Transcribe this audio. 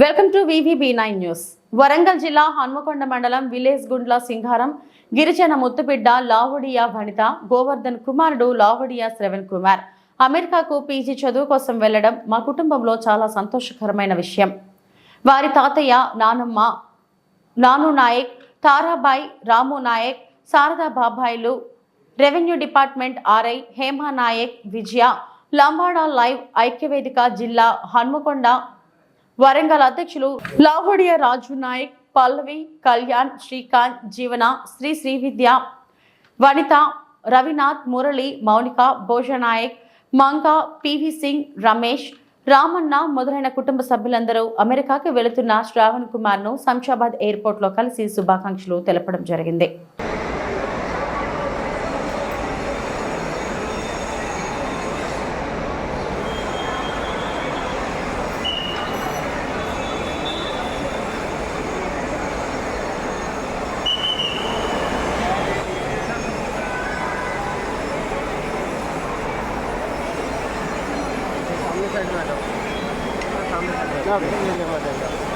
Welcome to VVB nine news. Warangal జిల్లా హన్మకొండ మండలం village Gundla సింహారం గిరిజన ముత్తుబిడ్డ లావుడియా వనిత గోవర్ధన్ కుమారుడు లావుడియా శ్రవణ్ కుమార్. అమెరికాకు పీజీ చదువు కోసం వెళ్ళడం మా కుటుంబంలో చాలా సంతోషకరమైన విషయం. వారి తాతయ్య నానమ్మ నాను నాయక్ తారాబాయ్ రాము నాయక్ శారదా బాబాయిలు revenue department RI Hema Naik Vijaya Lambada live ఐక్యవేదిక జిల్లా హన్మకొండ వరంగల్ అధ్యక్షులు లాహోడియా రాజు నాయక్ పల్లవి కళ్యాణ్ శ్రీకాంత్ జీవన శ్రీ శ్రీవిద్య వనిత రవినాథ్ మురళి మౌనిక భోజనాయక్ మంగ పివి సింగ్ రమేష్ రామన్న మొదలైన కుటుంబ సభ్యులందరూ అమెరికాకి వెళుతున్న శ్రావణ్ కుమార్ను శంషాబాద్ ఎయిర్పోర్ట్లో కలిసి శుభాకాంక్షలు తెలపడం జరిగింది. साइड में आ जाओ। सामने